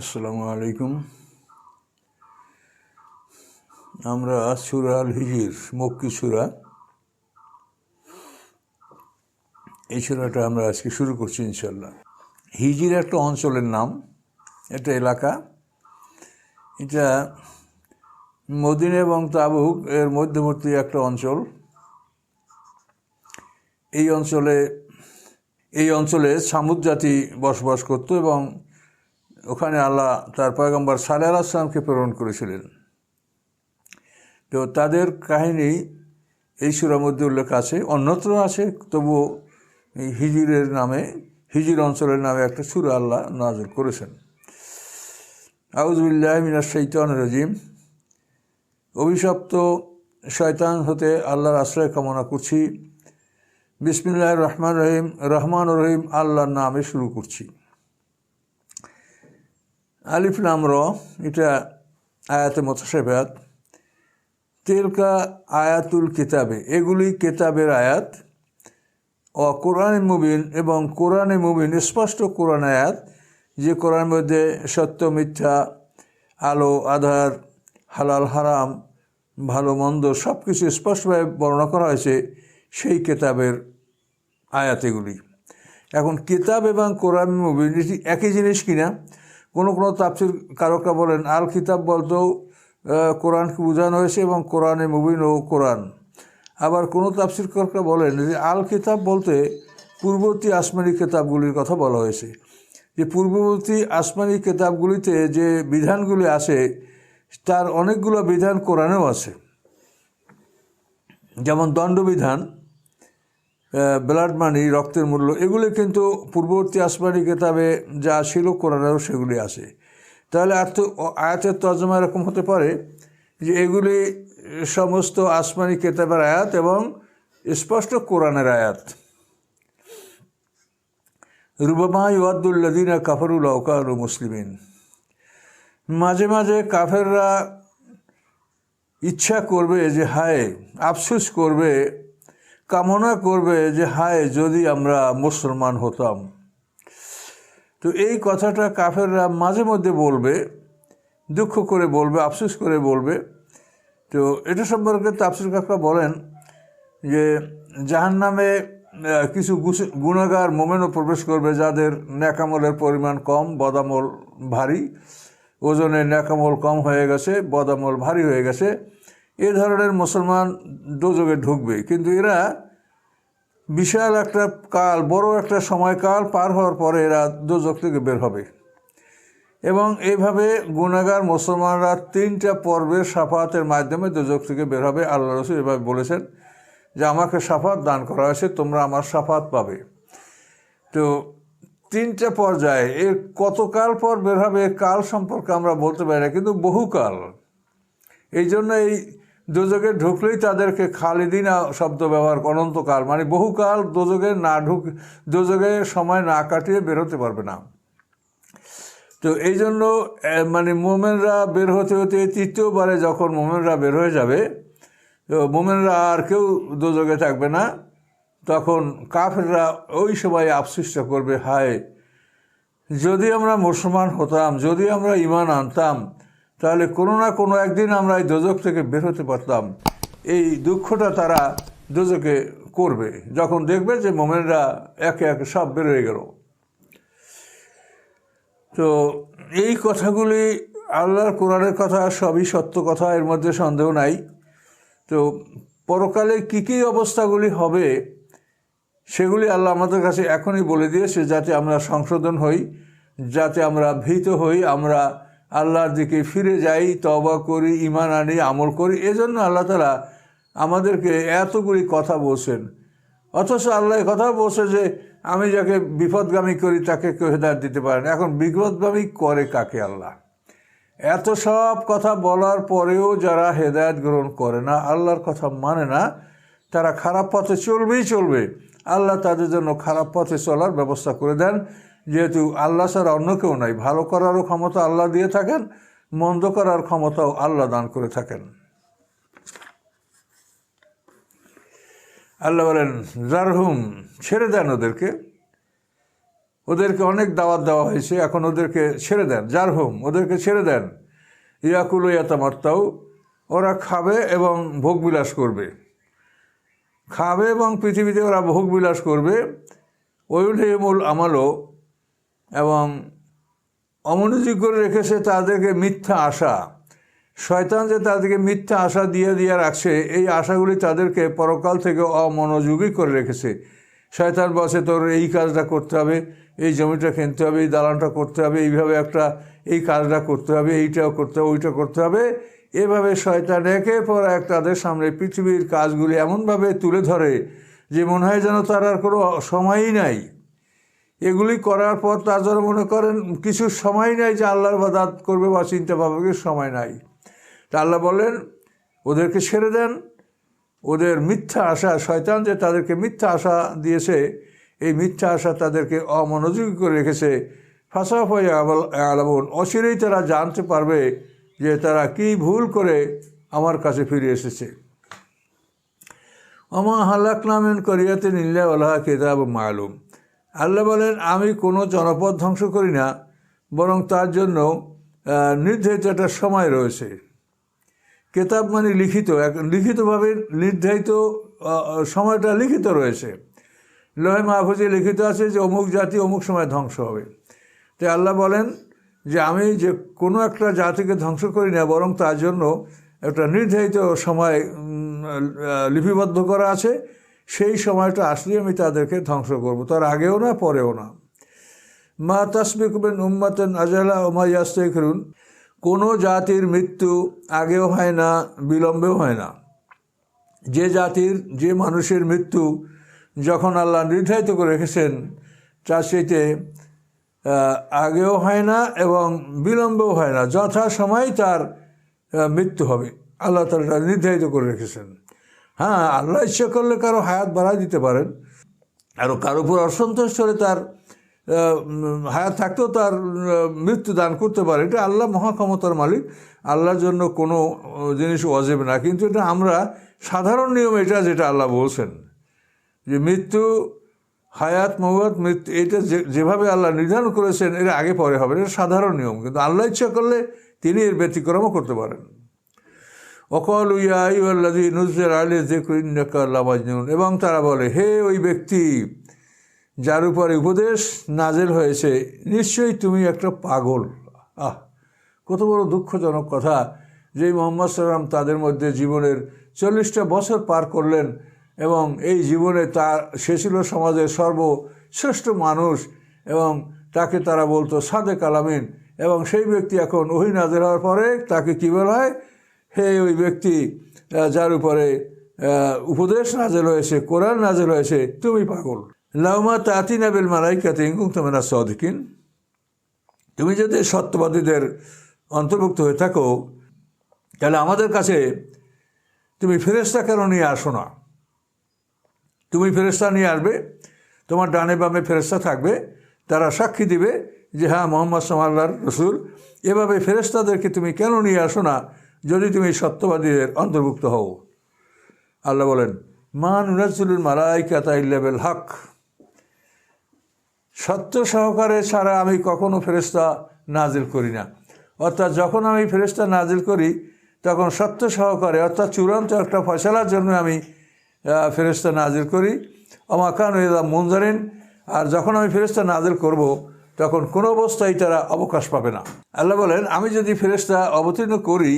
আসসালামু আলাইকুম। আমরা সুরা আল হিজির মক্কি সুরা। এই সুরাটা আমরা আজকে শুরু করছি ইনশাল্লাহ হিজির একটা অঞ্চলের নাম একটা এলাকা। এটা মদিনা এবং তাবুক এর মধ্যবর্তী একটা অঞ্চল। এই অঞ্চলে এই অঞ্চলে সামুদ জাতি বসবাস করত এবং ওখানে আল্লাহ তার পয়গম্বর সালে আসলামকে প্রেরণ করেছিলেন। তো তাদের কাহিনী এই সুরার মধ্যে উল্লেখ আছে, অন্যত্র আছে, তবুও হিজিরের নামে, হিজির অঞ্চলের নামে একটা সুরা আল্লাহ নাজর করেছেন। আউজবিল্লাহ মিনার শৈতান রাজিম। অভিশপ্ত শয়তান হতে আল্লাহর আশ্রয় কামনা করছি। বিসমিল্লাহ রহমান রহিম রহমান রহিম, আল্লাহর নামে শুরু করছি। আলিফ নাম র, এটা আয়াতে মোতাসেবাত তেলকা আয়াতুল কিতাবে, এগুলি কেতাবের আয়াত। ও কোরআনে মুবিন এবং কোরআনে মুবিন, স্পষ্ট কোরআন আয়াত, যে কোরআনের মধ্যে সত্য, মিথ্যা, আলো, আধার, হালাল, হারাম, ভালো, মন্দ সব কিছু স্পষ্টভাবে বর্ণনা করা হয়েছে সেই কেতাবের আয়াত এগুলি। এখন কিতাব এবং কোরআন মুবিন একই জিনিস কিনা? কোনো কোনো তাপসির কারকরা বলেন, আল কিতাব বলতেও কোরআনকে বোঝানো হয়েছে এবং কোরআনে মুবিন ও কোরআন। আবার কোনো তাপসির কারকরা বলেন যে আল কিতাব বলতে পূর্ববর্তী আসমানি কেতাবগুলির কথা বলা হয়েছে। যে পূর্ববর্তী আসমানি কেতাবগুলিতে যে বিধানগুলি আছে, তার অনেকগুলো বিধান কোরআনেও আছে। যেমন দণ্ডবিধান ব্লাড মানি রক্তের মূল্য, এগুলি কিন্তু পূর্ববর্তী আসমানি কেতাবে যা ছিল কোরআনেও সেগুলি আছে। তাহলে আর্থ আয়াতের তর্জমা এরকম হতে পারে যে এগুলি সমস্ত আসমানি কেতাবের আয়াত এবং স্পষ্ট কোরআনের আয়াত। রুবামা ইউদ্দুল্লাদিনা কাফরুল আউকার মুসলিমিন। মাঝে মাঝে কাফেররা ইচ্ছা করবে যে, হায়, আফসুস করবে কামনা করবে যে, হায়, যদি আমরা মুসলমান হতাম। তো এই কথাটা কাফেররা মাঝে মধ্যে বলবে, দুঃখ করে বলবে, আফসোস করে বলবে। তো এটা সম্পর্কে তাফসির কাকরা বলেন যে জাহান নামে কিছু গুণাগার মোমেনও প্রবেশ করবে যাদের ন্যাকামলের পরিমাণ কম, বদামল ভারী। ওজনে ন্যাকামল কম হয়ে গেছে, বদামল ভারী হয়ে গেছে। এ ধরনের মুসলমান দোজগে ঢুকবে। কিন্তু এরা বিশাল একটা কাল, বড় একটা সময়কাল পার হওয়ার পরে এরা দোজক থেকে বের হবে। এবং এইভাবে গুণাগার মুসলমানরা তিনটা পর্বের সাফাতের মাধ্যমে দোজক থেকে বের হবে। আল্লাহ রসুল এভাবে বলেছেন যে, আমাকে সাফাত দান করা হয়েছে, তোমরা আমার সাফাত পাবে। তো তিনটা পর্যায়ে এর কতকাল পর বের হবে কাল সম্পর্কে আমরা বলতে পারি না, কিন্তু বহুকাল। এই জন্য এই দোজকে ঢুকলেই তাদেরকে খালিদিনা শব্দ ব্যবহার অনন্তকাল। মানে বহুকাল দোজকে না ঢুক দোজকে সময় না কাটিয়ে বেরোতে পারবে না। তো এই জন্য মানে মোমেনরা বের হতে হতে তৃতীয়বারে যখন মোমেনরা বের হয়ে যাবে, তো মোমেনরা আর কেউ দোজকে থাকবে না। তখন কাফেররা ওই সময় আফসিসটা করবে, হায়, যদি আমরা মুসলমান হতাম, যদি আমরা ইমান আনতাম তাহলে কোনো না কোনো একদিন আমরা এই দোজক থেকে বের হতে পারতাম। এই দুঃখটা তারা দোজকে করবে। যখন দেখবে যে মোমেনরা একে একে সব বের হয়ে গেল। তো এই কথাগুলি আল্লাহর কোরআনের কথা সবই সত্য কথা, এর মধ্যে সন্দেহ নাই। তো পরকালে কী কী অবস্থাগুলি হবে, সেগুলি আল্লাহ আমাদের কাছে এখনই বলে দিয়েছে, যাতে আমরা সংশোধন হই, যাতে আমরা ভীত হই, আমরা আল্লাহর দিকে ফিরে যাই তবা করি ইমান আনি, আমল করি, এজন্য আল্লাহ তালা আমাদেরকে এতগুলি কথা বলছেন। অথচ আল্লাহ কথা বলছে যে, আমি যাকে বিপদগামী করি, তাকে কেউ হেদায়ত দিতে পারেন এখন বিপদগামী করে কাকে আল্লাহ? এত সব কথা বলার পরেও যারা হেদায়ত গ্রহণ করে না, আল্লাহর কথা মানে না, তারা খারাপ পথে চলবেই চলবে। আল্লাহ তাদের জন্য খারাপ পথে চলার ব্যবস্থা করে দেন। যেহেতু আল্লাহ ছাড়া অন্য কেউ নাই, ভালো করারও ক্ষমতা আল্লাহ দিয়ে থাকেন, মন্দ করার ক্ষমতাও আল্লাহ দান করে থাকেন। আল্লাহ বলেন, জারহুম, ছেড়ে দেন ওদেরকে। ওদেরকে অনেক দাওয়াত দেওয়া হয়েছে, এখন ওদেরকে ছেড়ে দেন। যার হোম ওদেরকে ছেড়ে দেন। ইয়াকুল ইয়াতামাত্তাও ওরা খাবে এবং ভোগবিলাস করবে। খাবে এবং পৃথিবীতে ওরা ভোগবিলাস করবে। ওইমূল আমালও এবং অমনোযোগ করে রেখেছে তাদেরকে মিথ্যা আশা। শয়তান যে তাদেরকে মিথ্যা আশা দিয়ে দিয়ে রাখছে, এই আশাগুলি তাদেরকে পরকাল থেকে অমনোযোগী করে রেখেছে। শয়তান বসে তোর এই কাজটা করতে হবে, এই জমিটা কিনতে হবে, এই দালানটা করতে হবে, এইভাবে একটা এই কাজটা করতে হবে, এইটাও করতে হবে, ওইটা করতে হবে। এভাবে শয়তান একের পর এক তাদের সামনে পৃথিবীর কাজগুলি এমনভাবে তুলে ধরে যে মনে হয় যেন তার আর কোনো সময়ই নাই। এগুলি করার পর তার যেন মনে করেন, কিছু সময় নাই যে আল্লাহর বাদাত করবে বা চিন্তা ভাববে সময় নাই। তা আল্লাহ বলেন ওদেরকে ছেড়ে দেন। ওদের মিথ্যা আশা, শয়তান যে তাদেরকে মিথ্যা আশা দিয়েছে, এই মিথ্যা আশা তাদেরকে অমনোযোগী করে রেখেছে। ফাঁসাফাই আলাবন অচিরেই তারা জানতে পারবে যে তারা কি ভুল করে আমার কাছে ফিরে এসেছে। আমা হাল্লাক নামেন করিয়াতে নিল্লা আল্লাহ কেতাব মালুম। আল্লাহ বলেন, আমি কোনো জনপদ ধ্বংস করি না, বরং তার জন্য নির্ধারিত একটা সময় রয়েছে। কেতাব মানে লিখিত, এক, লিখিতভাবে নির্ধারিত সময়টা লিখিত রয়েছে। লোহে মাহফুজে লিখিত আছে যে, অমুক জাতি অমুক সময় ধ্বংস হবে। তাই আল্লাহ বলেন যে, আমি যে কোনো একটা জাতিকে ধ্বংস করি না, বরং তার জন্য একটা নির্ধারিত সময় লিপিবদ্ধ করা আছে। সময়টা আসলে আমি তাদেরকে ধ্বংস করব। তার আগেও না, পরেও না। মা তাসবিকুবেন উম্মাতেন আজালা ওমাইয়াস্তে করুন কোনো জাতির মৃত্যু আগেও হয় না, বিলম্বেও হয় না। যে জাতির, যে মানুষের মৃত্যু যখন আল্লাহ নির্ধারিত করে রেখেছেন, তার সেইতে আগেও হয় না এবং বিলম্বেও হয় না। যথা সময় তার মৃত্যু হবে। আল্লাহ তালা নির্ধারিত করে রেখেছেন। হ্যাঁ আল্লাহ ইচ্ছা করলে কারও হায়াত বাড়াই দিতে পারেন। আর কারও উপর অসন্তোষ হলে তার হায়াত থাকতেও তার মৃত্যু দান করতে পারে। এটা আল্লাহ মহাক্ষমতার মালিক। আল্লাহর জন্য কোনো জিনিস অজেব না। কিন্তু এটা আমরা সাধারণ নিয়ম এটা যেটা আল্লাহ বলছেন, যে মৃত্যু, হায়াত মহুয়াত মৃত্যু, এটা যেভাবে আল্লাহ নির্ধারণ করেছেন, এটা আগে পরে হবে। এটা সাধারণ নিয়ম। কিন্তু আল্লাহ ইচ্ছা করলে তিনি এর ব্যতিক্রমও করতে পারেন। অকল উইয়াইল্লাদি নুজের আলী জিক্লাহ মাজনুন এবং তারা বলে, হে ওই ব্যক্তি, যার উপরে উপদেশ নাজেল হয়েছে, নিশ্চয়ই তুমি একটা পাগল। আহ, কত বড় দুঃখজনক কথা যে মোহাম্মদ সাল্লাম তাদের মধ্যে জীবনের চল্লিশটা বছর পার করলেন এবং এই জীবনে তার, সে ছিল সমাজের সর্বশ্রেষ্ঠ মানুষ এবং তাকে তারা বলতো সাদে কালামিন এবং সেই ব্যক্তি এখন ওহি নাজের হওয়ার পরে তাকে কী বলা হয়? হে ওই ব্যক্তি যার উপরে উপদেশ নাজেল হয়েছে, কোরআন নাজেল হয়েছে, তুমি পাগল। লাউমা তাতিনা বিল মালাইকাতে ইঙ্গুং তোমেনা সদিকিন। তুমি যদি সত্যবাদীদের অন্তর্ভুক্ত হয়ে থাকো, তাহলে আমাদের কাছে তুমি ফেরেস্তা কেন নিয়ে আসো না? তুমি ফেরেস্তা নিয়ে আসবে, তোমার ডানে বামে ফেরেস্তা থাকবে, তারা সাক্ষী দিবে যে হ্যাঁ মোহাম্মদ সামাল্লার রসুল। এভাবে ফেরেস্তাদেরকে তুমি কেন নিয়ে আসো না? যদি তুমি সত্যবাদীদের অন্তর্ভুক্ত হও। আল্লাহ বলেন মান নুরাজুলুল মালাইকাতা ইল্লাবেল হক। সত্য সহকারে ছাড়া আমি কখনো ফেরেস্তা নাজিল করি না। অর্থাৎ যখন আমি ফেরেস্তা নাজিল করি, তখন সত্য সহকারে, অর্থাৎ চূড়ান্ত একটা ফয়সালার জন্য আমি ফেরেস্তা নাজিল করি। অমাকান এদা মঞ্জারিন আর যখন আমি ফেরেস্তা নাজিল করব, তখন কোনো অবস্থায় তারা অবকাশ পাবে না। আল্লাহ বলেন, আমি যদি ফেরেস্তা অবতীর্ণ করি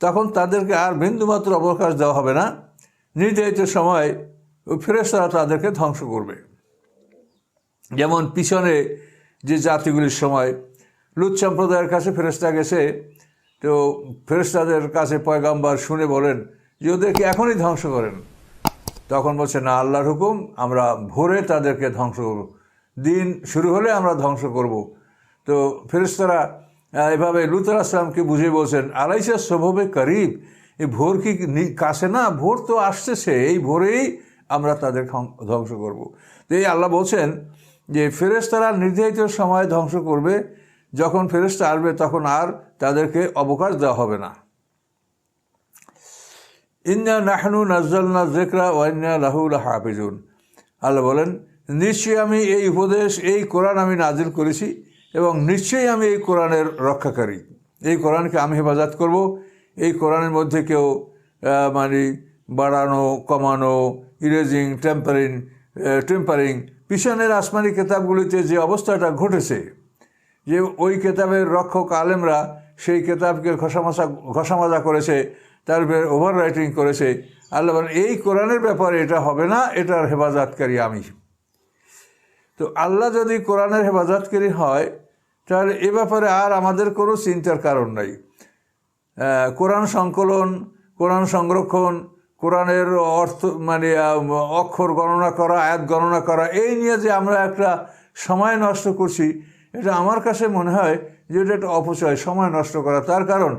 তখন তাদেরকে আর বিন্দুমাত্র অবকাশ দেওয়া হবে না। নির্ধারিত সময় ফেরেস্তারা তাদেরকে ধ্বংস করবে। যেমন পিছনে যে জাতিগুলির সময় লুৎ সম্প্রদায়ের কাছে ফেরেস্তা গেছে, তো ফেরেস্তাদের কাছে পয়গাম্বার শুনে বলেন যে, ওদেরকে এখনই ধ্বংস করেন। তখন বলছে, না, আল্লাহর হুকুম, আমরা ভোরে তাদেরকে ধ্বংস করব। দিন শুরু হলে আমরা ধ্বংস করব। তো ফেরেস্তারা এভাবে লুতর আসলামকে বুঝে বলছেন, আলাইসা স্বভাবে করিব এই ভোর কি কাছে না? ভোর তো আসতেছে, এই ভোরেই আমরা তাদের ধ্বংস করব। তো এই আল্লাহ বলছেন যে ফেরেস্তারা নির্ধারিত সময় ধ্বংস করবে, যখন ফেরেস্তা আসবে তখন আর তাদেরকে অবকাশ দেওয়া হবে না। ইন্না নাহনু নাজ্জালনা জেকরা ওয়ান্না লাহুল হাফিজুন আল্লাহ বলেন, নিশ্চয়ই আমি এই উপদেশ, এই কোরআন আমি নাজিল করেছি এবং নিশ্চয়ই আমি এই কোরআনের রক্ষাকারী। এই কোরআনকে আমি হেফাজত করব। এই কোরআনের মধ্যে কেউ মানে বাড়ানো, কমানো, ইরেজিং, টেম্পারিং টেম্পারিং, পিছনের আসমানি কেতাবগুলিতে যে অবস্থাটা ঘটেছে, যে ওই কেতাবের রক্ষক আলেমরা সেই কেতাবকে ঘষামশা, ঘষামাজা করেছে, তার ওভার রাইটিং করেছে। আল্লাহ এই কোরআনের ব্যাপারে এটা হবে না, এটার হেফাজতকারী আমি। তো আল্লাহ যদি কোরআনের হেফাজতকারী হয় তাহলে এ ব্যাপারে আর আমাদের কোনো চিন্তার কারণ নাই। কোরআন সংকলন, কোরআন সংরক্ষণ, কোরআনের অর্থ মানে অক্ষর গণনা করা, আয়াত গণনা করা, এই নিয়ে যে আমরা একটা সময় নষ্ট করছি, এটা আমার কাছে মনে হয় যে এটা একটা অপচয়, সময় নষ্ট করা। তার কারণ,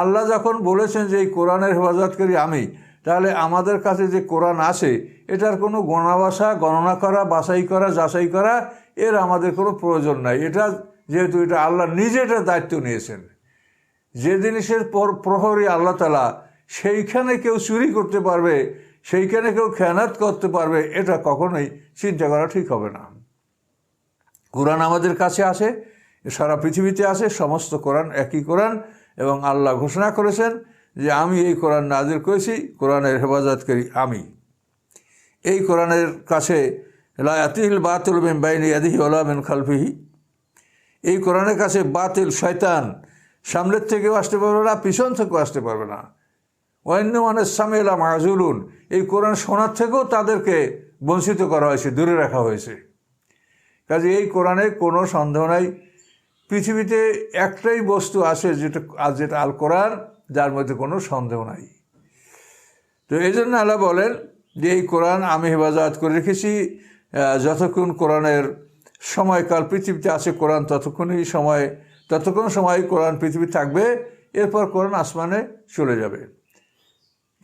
আল্লাহ যখন বলেছেন যে এই কোরআনের হেফাজতকারী আমি, তাহলে আমাদের কাছে যে কোরআন আছে, এটার কোনো গণাবাসা গণনা করা, বাছাই করা, যাচাই করা, এর আমাদের কোনো প্রয়োজন নাই। এটা যেহেতু এটা আল্লাহ নিজে এটা দায়িত্ব নিয়েছেন। যে জিনিসের পর প্রহরী আল্লাহ তালা সেইখানে কেউ চুরি করতে পারবে, সেইখানে কেউ খেয়ানাত করতে পারবে, এটা কখনোই চিন্তা করা ঠিক হবে না। কোরআন আমাদের কাছে আছে, সারা পৃথিবীতে আছে, সমস্ত কোরআন একই কোরআন, এবং আল্লাহ ঘোষণা করেছেন যে আমি এই কোরআন নাজির করেছি, কোরআনের হেফাজতকারী আমি। এই কোরআনের কাছে লায়াতিল বাতুল বিন বাইনি আদিহি ওলা মিন খালফিহি। এই কোরআনের কাছে বাতিল শয়তান। সামনের থেকেও আসতে পারবে না, পিছন থেকেও আসতে পারবে না। অন্য মানে সামেলা মাহাজুলুন এই কোরআন শোনার থেকেও তাদেরকে বঞ্চিত করা হয়েছে, দূরে রাখা হয়েছে। কাজে এই কোরআনে কোনো সন্দেহ নাই। পৃথিবীতে একটাই বস্তু আছে যেটা, আর যেটা আল কোরআন, যার মধ্যে কোনো সন্দেহ নাই। তো এই জন্য আল্লাহ বলেন যে এই কোরআন আমি হেফাজত করে রেখেছি যতক্ষণ কোরআনের সময়কাল পৃথিবীতে আছে কোরআন ততক্ষণই সময়, ততক্ষণ সময় কোরআন পৃথিবী থাকবে, এরপর কোরআন আসমানে চলে যাবে।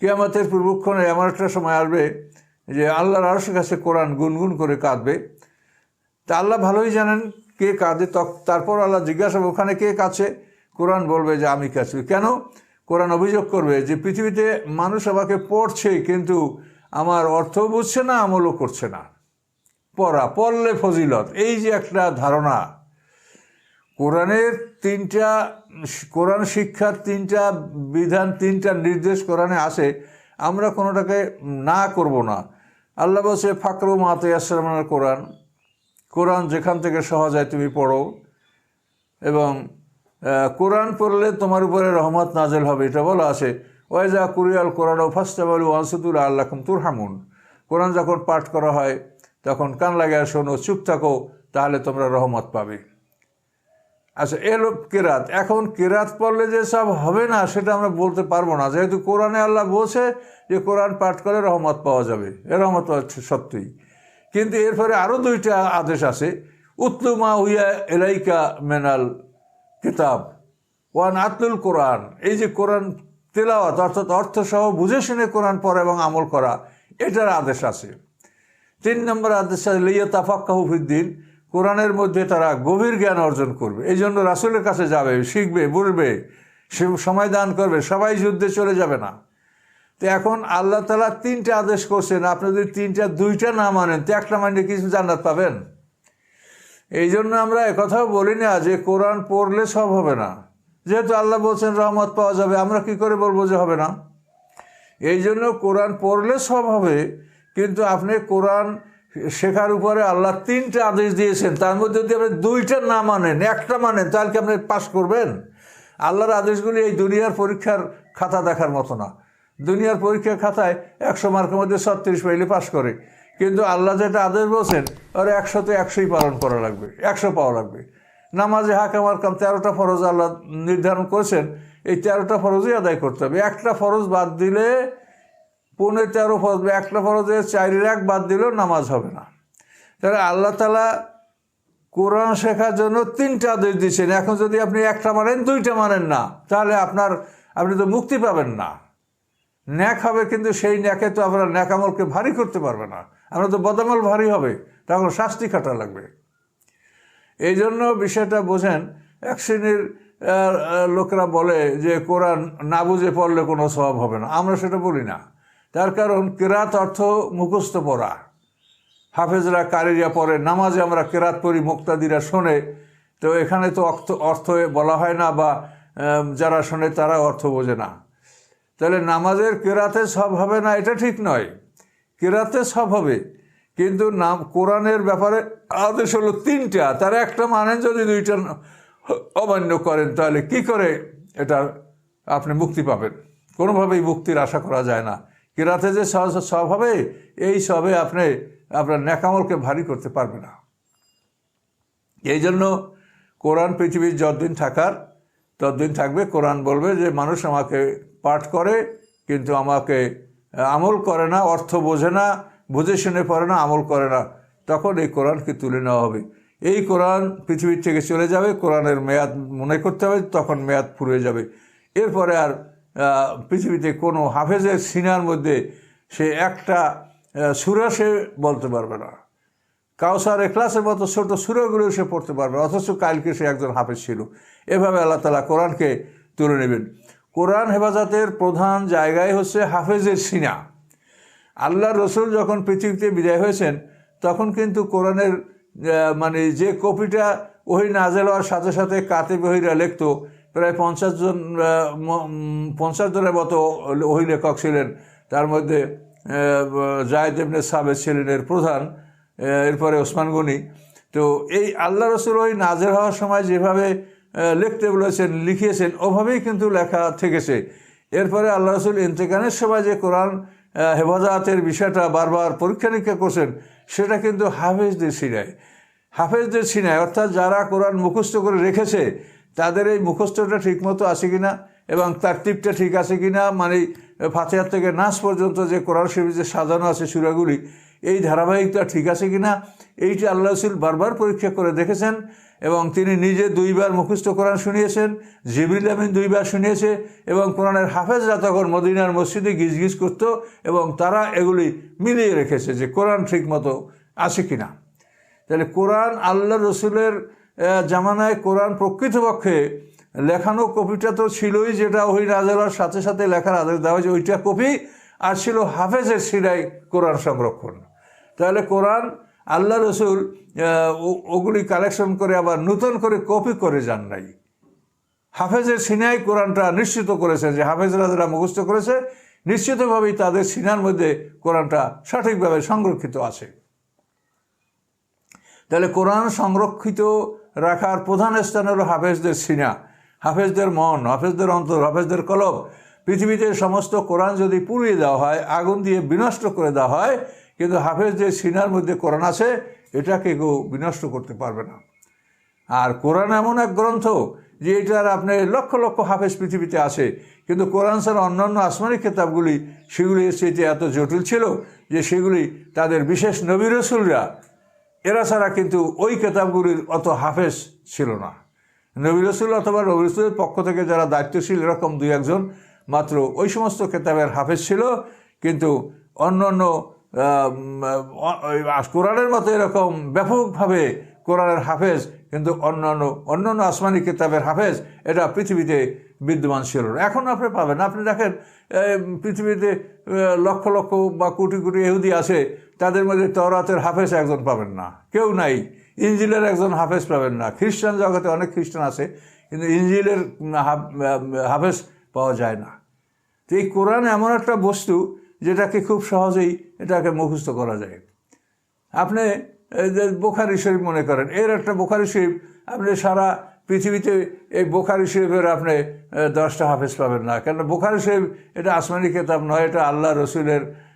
কেয়ামতের পূর্বক্ষণে এমন একটা সময় আসবে যে আল্লাহর আরশের কাছে কোরআন গুনগুন করে কাঁদবে। তা আল্লাহ ভালোই জানেন কে কাঁদে তারপর আল্লাহ জিজ্ঞাসা ওখানে কে কাছে? কোরআন বলবে যে, আমি কাছে। কেন? কোরআন অভিযোগ করবে যে, পৃথিবীতে মানুষ আমাকে পড়ছে, কিন্তু আমার অর্থ বুঝছে না, আমলও করছে না। পড়া, পড়লে ফজিলত। এই যে একটা ধারণা, কোরআনের তিনটা, কোরআন শিক্ষার তিনটা বিধান, তিনটা নির্দেশ কোরআনে আসে আমরা কোনোটাকে না করব না। আল্লাহ বলছে, ফাকরু মাতে আসলামের কোরআন। কোরআন যেখান থেকে সহজ হয় তুমি পড়ো। এবং কোরআন পড়লে তোমার উপরে রহমত নাজেল হবে, এটা বলা আছে। ওয়াইজা কুরিয়াল কোরআন ও ফাস্তাবালু আনসুদুল আল্লাহম তুরহামুন। কোরআন যখন পাঠ করা হয় তখন কান লাগায় শোনো, চুপ থাকো, তাহলে তোমরা রহমত পাবে। আচ্ছা এলো কেরাত। এখন কেরাত পড়লে যে সব হবে না, সেটা আমরা বলতে পারব না। যেহেতু কোরআনে আল্লাহ বলছে যে, কোরআন পাঠ করে রহমত পাওয়া যাবে। এ রহমত সত্যিই। কিন্তু এরপরে আরও দুইটা আদেশ আছে। উত্তুমা হুইয়া এলাইকা মেনাল কিতাব ওয়ান আতলুল কোরআন। এই যে কোরআন তেলাওয়াত, অর্থাৎ অর্থসহ বুঝে শুনে কোরআন পড়া এবং আমল করা, এটার আদেশ আছে। তিন নম্বর আদেশ লইয়া তাফাক্কাহুফিদ্দিন কোরআনের মধ্যে তারা গভীর জ্ঞান অর্জন করবে। এই জন্য রাসুলের কাছে যাবে, শিখবে, বুঝবে, সে সময় দান করবে, সবাই যুদ্ধে চলে যাবে না। তো এখন আল্লাহ তালা তিনটা আদেশ করছেন, আপনি যদি তিনটা, দুইটা না মানেন, তো একটা মানলে কিছু জান্নাত পাবেন। এই জন্য আমরা একথাও বলি না যে কোরআন পড়লে সব হবে না। যেহেতু আল্লাহ বলছেন রহমত পাওয়া যাবে, আমরা কি করে বলব যে হবে না? এই জন্য কোরআন পড়লে সব হবে কিন্তু আপনি কোরআন শেখার উপরে আল্লাহ তিনটা আদেশ দিয়েছেন। তার মধ্যে যদি আপনি দুইটা না মানেন, একটা মানেন, তাহলে কি আপনি পাস করবেন? আল্লাহর আদেশগুলি এই দুনিয়ার পরীক্ষার খাতা দেখার মতো না। দুনিয়ার পরীক্ষার খাতায় একশো মার্কের মধ্যে ছত্রিশ পাইলে পাস করে। কিন্তু আল্লাহ যেটা আদেশ বলছেন, ওর একশোতে একশোই পালন করা লাগবে, একশো পাওয়া লাগবে। নামাজে হাকাম আরকাম তেরোটা ফরজ আল্লাহ নির্ধারণ করেছেন, এই তেরোটা ফরজই আদায় করতে হবে। একটা ফরজ বাদ দিলে পৌনে তেরো ফরজ একটা ফরজে চারির এক বাদ দিলেও নামাজ হবে না। তাহলে আল্লাহ তালা কোরআন শেখার জন্য তিনটা আদেশ দিচ্ছেন এখন যদি আপনি একটা মানেন দুইটা মানেন না তাহলে আপনার আপনি তো মুক্তি পাবেন না। ন্যাক হবে কিন্তু সেই ন্যাকে তো আপনার ন্যাকামলকে ভারী করতে পারবে না। আমরা তো বদামল ভারী হবে তখন শাস্তি খাটা লাগবে। এই জন্য বিষয়টা বোঝেন এক শ্রেণির আহ, বলে যে কোরআন না বুঝে পড়লে কোনো স্বভাব হবে না। আমরা সেটা বলি না। তার কারণ কেরাত অর্থ মুখস্থ পড়া। হাফেজরা কারিরা পড়ে, নামাজে আমরা কেরাত পড়ি, মুক্তাদিরা শোনে। তো এখানে তো অর্থ অর্থ বলা হয় না বা যারা শোনে তারা অর্থ বোঝে না। তাহলে নামাজের কেরাতে সব হবে না, এটা ঠিক নয়। কেরাতে সব হবে, কিন্তু নাম, কোরআনের ব্যাপারে আদেশ হলো তিনটা। তার একটা মানেন যদি দুইটা অমান্য করেন, তাহলে কি করে এটা আপনি মুক্তি পাবেন? কোনোভাবেই মুক্তির আশা করা যায় না। কেরাতে যে সহজ সব হবে, এই সবে আপনি আপনার ন্যাকামলকে ভারী করতে পারবে না। এই জন্য কোরআন পৃথিবীর যতদিন থাকার, ততদিন থাকবে, কোরআন বলবে যে মানুষ আমাকে পাঠ করে, কিন্তু আমাকে আমল করে না, অর্থ বোঝে না, বুঝে শুনে পড়ে না, আমল করে না। তখন এই কোরআনকে তুলে নেওয়া হবে। এই কোরআন পৃথিবীর থেকে চলে যাবে, কোরআনের মেয়াদ মনে করতে হবে, তখন মেয়াদ ফুরিয়ে যাবে। এরপরে আর পৃথিবীতে কোনো হাফেজের সিনার মধ্যে সে একটা সুরা সে বলতে পারবে না। কাউসার এখলাসের মতো ছোটো সুরাগুলো সে পড়তে পারবে, অথচ কালকে সে একজন হাফেজ ছিল। এভাবে আল্লাহ তালা কোরআনকে তুলে নেবেন। কোরআন হেফাজতের প্রধান জায়গায় হচ্ছে হাফেজের সিনা। আল্লাহ রসুল যখন পৃথিবীতে বিদায় হয়েছেন, তখন কিন্তু কোরআনের মানে যে কপিটা ওই নাজেল হওয়ার সাথে সাথে কাতে বহিরা লিখতো প্রায় পঞ্চাশ জন পঞ্চাশ জনের মতো ওই লেখক ছিলেন। তার মধ্যে জায়দ ইবনে সাবেদ ছিলেন এর প্রধান এরপরে ওসমান গনি। তো এই আল্লাহ রসুল ওই নাজের হওয়ার সময় যেভাবে লিখতে বলেছেন, লিখিয়েছেন, ওভাবেই কিন্তু লেখা থেকেছে। এরপরে আল্লাহ রসুল ইন্তেকানের সময় যে কোরআন হেফাজতের বিষয়টা বারবার পরীক্ষা নিরীক্ষা করছেন, সেটা কিন্তু হাফেজদের সিনায়। হাফেজদের সিনায়, অর্থাৎ যারা কোরআন মুখস্থ করে রেখেছে তাদের এই মুখস্থটা ঠিকমতো আছে কিনা এবং তার টিপটা ঠিক আছে কি না মানে ফাতেহার থেকে নাচ পর্যন্ত যে কোরআন শরীফ যে সাজানো আছে সুরাগুলি, এই ধারাবাহিকতা ঠিক আছে কি না এইটি আল্লাহ রসুল বারবার পরীক্ষা করে দেখেছেন এবং তিনি নিজে দুইবার মুখস্থ কোরআন শুনিয়েছেন, জিবরিল আমিন দুইবার শুনিয়েছে এবং কোরআনের হাফেজরা তখন মদিনার মসজিদে গিজগিজ করতো এবং তারা এগুলি মিলিয়ে রেখেছে যে কোরআন ঠিকমতো আছে কি না তাহলে কোরআন আল্লাহ রসুলের জামানায় কোরআন প্রকৃতপক্ষে লেখানো কপিটা তো ছিলই, যেটা ওই রাজালার সাথে সাথে লেখার আদেশ দেওয়া হয়েছে, ওইটা কপি, আর ছিল হাফেজের সিরাই কোরআন সংরক্ষণ। তাহলে কোরআন, আল্লাহ রসুল ওগুলি কালেকশন করে আবার নূতন করে কপি করে যান নাই। হাফেজের সিনাই কোরআনটা নিশ্চিত করেছে যে হাফেজরা যারা মুখস্থ করেছে, নিশ্চিতভাবেই তাদের সিনার মধ্যে কোরআনটা সঠিকভাবে সংরক্ষিত আছে। তাহলে কোরআন সংরক্ষিত রাখার প্রধান স্থান হলো হাফেজদের সিনা, হাফেজদের মন, হাফেজদের অন্তর, হাফেজদের কলব। পৃথিবীতে সমস্ত কোরআন যদি পুড়িয়ে দেওয়া হয়, আগুন দিয়ে বিনষ্ট করে দেওয়া হয়, কিন্তু হাফেজদের সিনার মধ্যে কোরআন আছে, এটাকে কেউ বিনষ্ট করতে পারবে না। আর কোরআন এমন এক গ্রন্থ যে এটার আপনি লক্ষ লক্ষ হাফেজ পৃথিবীতে আছে, কিন্তু কোরআন ছাড়া অন্যান্য আসমানি কিতাবগুলি, সেগুলি সেটি এত জটিল ছিল, যে সেগুলি তাদের বিশেষ নবী রসুলরা এরা ছাড়া কিন্তু ওই কেতাবগুলির অত হাফেজ ছিল না। নবী রসুল অথবা নবী রসুলের পক্ষ থেকে যারা দায়িত্বশীল, এরকম দুই একজন মাত্র ওই সমস্ত কেতাবের হাফেজ ছিল। কিন্তু অন্য অন্য কোরআনের মতো এরকম ব্যাপকভাবে কোরআনের হাফেজ, কিন্তু অন্যান্য অন্যান্য আসমানি কিতাবের হাফেজ, এটা পৃথিবীতে বিদ্যমান ছিল না। এখন আপনি পাবেন। আপনি দেখেন পৃথিবীতে লক্ষ লক্ষ বা কোটি কোটি এহুদি আছে তাদের মধ্যে তরাতের হাফেজ একজন পাবেন না। কেউ নাই। ইঞ্জিলের একজন হাফেজ পাবেন না। খ্রিস্টান জগতে অনেক খ্রিস্টান আছে, কিন্তু ইঞ্জিলের হাফ- হাফেজ পাওয়া যায় না। তো এই কোরআন এমন একটা বস্তু যেটাকে খুব সহজেই এটাকে মুখস্থ করা যায়। আপনি বোখারি শরীফ মনে করেন, এর একটা বোখারি শরীফ, আপনি সারা পৃথিবীতে এই বোখারি শরীফের আপনি দশটা হাফেজ পাবেন না। কেন বোখারি শরীফ এটা আসমানি কেতাব নয়, এটা আল্লাহ রসুলের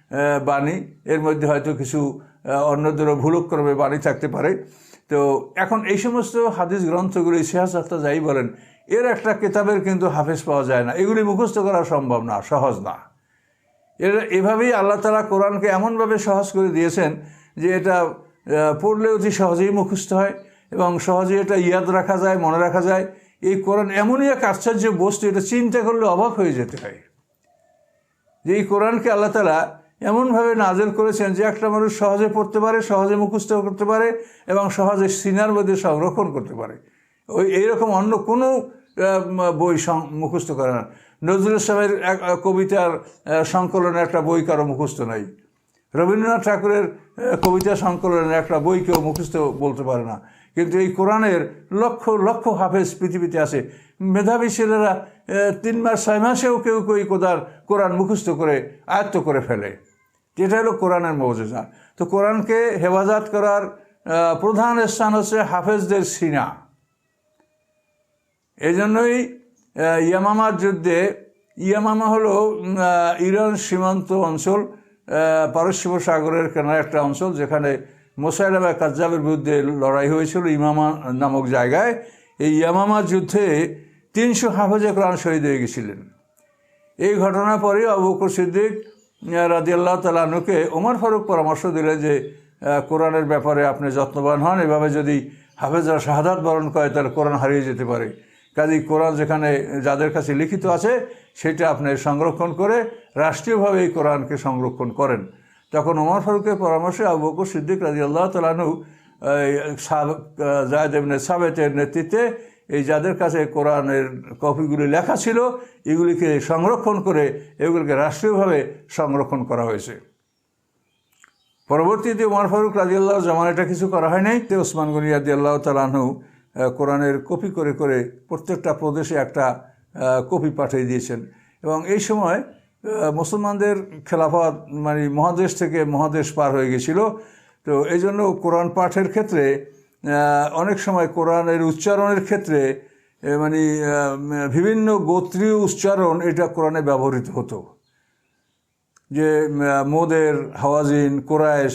বাণী। এর মধ্যে হয়তো কিছু আহ, অন্যদেরও ভুলক্রমে বাণী থাকতে পারে। তো এখন এই সমস্ত হাদিস গ্রন্থগুলি ইতিহাসটা যাই বলেন এর একটা কেতাবের কিন্তু হাফেজ পাওয়া যায় না। এগুলি মুখস্থ করা সম্ভব না সহজ না। এর এভাবেই আল্লাহ তালা কোরআনকে এমনভাবে সহজ করে দিয়েছেন যে এটা পড়লে অতি সহজেই মুখস্থ হয় এবং সহজেই এটা ইয়াদ রাখা যায় মনে রাখা যায় এই কোরআন এমনই এক আশ্চর্য বস্তু এটা চিন্তা করলে অবাক হয়ে যেতে হয়। যে এই কোরআনকে আল্লাহ তালা এমনভাবে নাজেল করেছেন যে একটা মানুষ সহজে পড়তে পারে সহজে মুখস্থ করতে পারে এবং সহজে সিনার মধ্যে সংরক্ষণ করতে পারে। ওই এইরকম অন্য কোনো বই মুখস্থ করে না। নজরুল ইসলামের এক কবিতার আহ, সংকলনের একটা বই কারও মুখস্থ নাই। রবীন্দ্রনাথ ঠাকুরের কবিতা সংকলনের একটা বই কেউ মুখস্থ বলতে পারে না। কিন্তু এই কোরআনের লক্ষ লক্ষ হাফেজ পৃথিবীতে আছে। মেধাবী ছেলেরা তিন মাস, ছয় মাসেও কেউ কেউ কোদার কোরআন মুখস্থ করে, আয়ত্ত করে ফেলে। যেটা হলো কোরআনের মৌজা তো কোরআনকে হেফাজত করার প্রধান স্থান হচ্ছে হাফেজদের সিনা। এই জন্যই ইয়ামামার যুদ্ধে, ইয়ামামা হলো ইরান সীমান্ত অঞ্চল পারস্য সাগরের কেনার একটা অঞ্চল, যেখানে মোসাইলামা কাজ্জাবের বিরুদ্ধে লড়াই হয়েছিল ইমামা নামক জায়গায়। এই ইয়ামামা যুদ্ধে তিনশো হাফেজে কোরআন শহীদ হয়ে গেছিলেন। এই ঘটনার পরে আবু বকর সিদ্দিক রাজিয়াল্লাহ তালানুকে ওমর ফারুক পরামর্শ দিলেন যে কোরআনের ব্যাপারে আপনি যত্নবান হন, এভাবে যদি হাফেজরা শাহাদাত বরণ করে, তাহলে কোরআন হারিয়ে যেতে পারে। কাজেই কোরআন যেখানে যাদের কাছে লিখিত আছে, সেটা আপনি সংরক্ষণ করে রাষ্ট্রীয়ভাবে এই কোরআনকে সংরক্ষণ করেন। তখন ওমর ফারুকের পরামর্শে আবু বকর সিদ্দিক রাজি আল্লাহ তালানু জায়দ এমনি সাবেতের নেতৃত্বে এই যাদের কাছে কোরআনের কপিগুলি লেখা ছিল, এগুলিকে সংরক্ষণ করে এগুলিকে রাষ্ট্রীয়ভাবে সংরক্ষণ করা হয়েছে। পরবর্তীতে উমর ফারুক রাজিয়াল্লাহ জামান এটা কিছু করা হয় নাই তে ওসমান গনি রাজিয়াল্লাহ তালাহু কোরআনের কপি করে করে প্রত্যেকটা প্রদেশে একটা কপি পাঠিয়ে দিয়েছেন। এবং এই সময় মুসলমানদের খেলাফত মানে মহাদেশ থেকে মহাদেশ পার হয়ে গেছিল। তো এই জন্য কোরআন পাঠের ক্ষেত্রে অনেক সময় কোরআনের উচ্চারণের ক্ষেত্রে মানে বিভিন্ন গোত্রীয় উচ্চারণ এটা কোরআনে ব্যবহৃত হতো। যে মোদের, হাওয়াজিন কোরায়েশ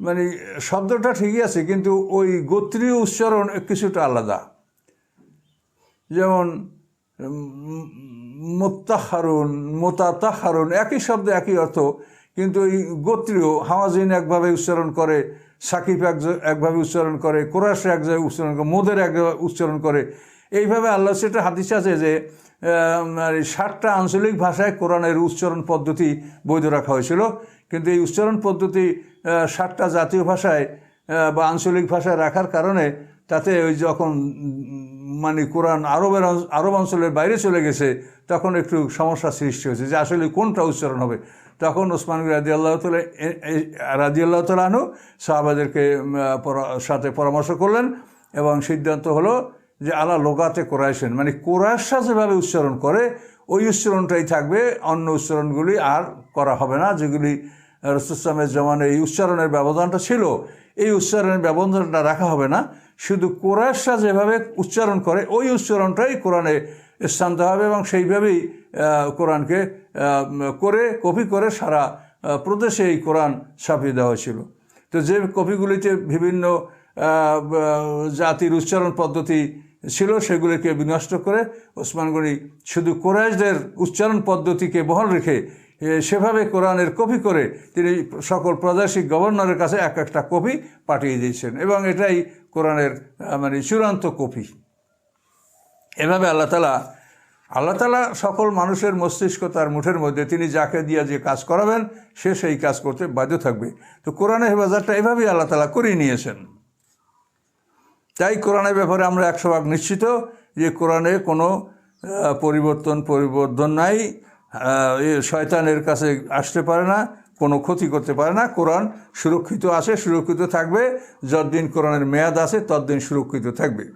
মানে শব্দটা ঠিকই আছে, কিন্তু ওই গোত্রীয় উচ্চারণ কিছুটা আলাদা। যেমন মোত্তাহারুন, মোতাতাহারুন, একই শব্দ একই অর্থ, কিন্তু এই গোত্রীয় হাওয়াজিন একভাবে উচ্চারণ করে সাকিব এক একভাবে উচ্চারণ করে কোরাস এক জায়গায় উচ্চারণ করে, মোদের এক জায়গায় উচ্চারণ করে। এইভাবে আল্লাহ সেটা হাদিস আছে যে ষাটটা আঞ্চলিক ভাষায় কোরআনের উচ্চারণ পদ্ধতি বৈধ রাখা হয়েছিল। কিন্তু এই উচ্চারণ পদ্ধতি ষাটটা জাতীয় ভাষায় বা আঞ্চলিক ভাষায় রাখার কারণে তাতে ওই যখন মানে কোরআন আরবের আরব অঞ্চলের বাইরে চলে গেছে, তখন একটু সমস্যা সৃষ্টি হয়েছে যে আসলে কোনটা উচ্চারণ হবে। তখন ওসমান রাজি আল্লাহ তালা রাজি আল্লাহ তালাহনু সাহাবাদেরকে সাথে পরামর্শ করলেন এবং সিদ্ধান্ত হলো যে আলা লোগাতে কোরাইশেন মানে কোরাইশা যেভাবে উচ্চারণ করে, ওই উচ্চারণটাই থাকবে, অন্য উচ্চারণগুলি আর করা হবে না। যেগুলি রসুলামের জমানে এই উচ্চারণের ব্যবধানটা ছিল, এই উচ্চারণের ব্যবধানটা রাখা হবে না। শুধু কোরআশা যেভাবে উচ্চারণ করে, ওই উচ্চারণটাই কোরআনে স্থান দেওয়া হবে এবং সেইভাবেই কোরআনকে করে, কপি করে সারা প্রদেশে এই কোরআন ছাপিয়ে দেওয়া হয়েছিল। তো যে কপিগুলিতে বিভিন্ন জাতির উচ্চারণ পদ্ধতি ছিল সেগুলিকে বিনষ্ট করে ওসমানগনি শুধু কোরআশদের উচ্চারণ পদ্ধতিকে বহাল রেখে সেভাবে কোরআনের কপি করে তিনি সকল প্রাদেশিক গভর্নরের কাছে এক একটা কপি পাঠিয়ে দিয়েছেন এবং এটাই কোরআনের মানে চূড়ান্ত কপি। এভাবে আল্লাহ তালা আল্লাহ তালা সকল মানুষের মস্তিষ্ক তার মুঠের মধ্যে, তিনি যাকে দিয়ে যে কাজ করাবেন, সে সেই কাজ করতে বাধ্য থাকবে। তো কোরআনের হেফাজতটা এভাবেই আল্লাহ তালা করিয়ে নিয়েছেন। তাই কোরআনের ব্যাপারে আমরা একশো ভাগ নিশ্চিত যে কোরআনে কোনো পরিবর্তন পরিবর্তন নাই শয়তানের কাছে আসতে পারে না, কোনো ক্ষতি করতে পারে না। কোরআন সুরক্ষিত আছে, সুরক্ষিত থাকবে। যতদিন কোরআনের মেয়াদ আছে, ততদিন সুরক্ষিত থাকবে।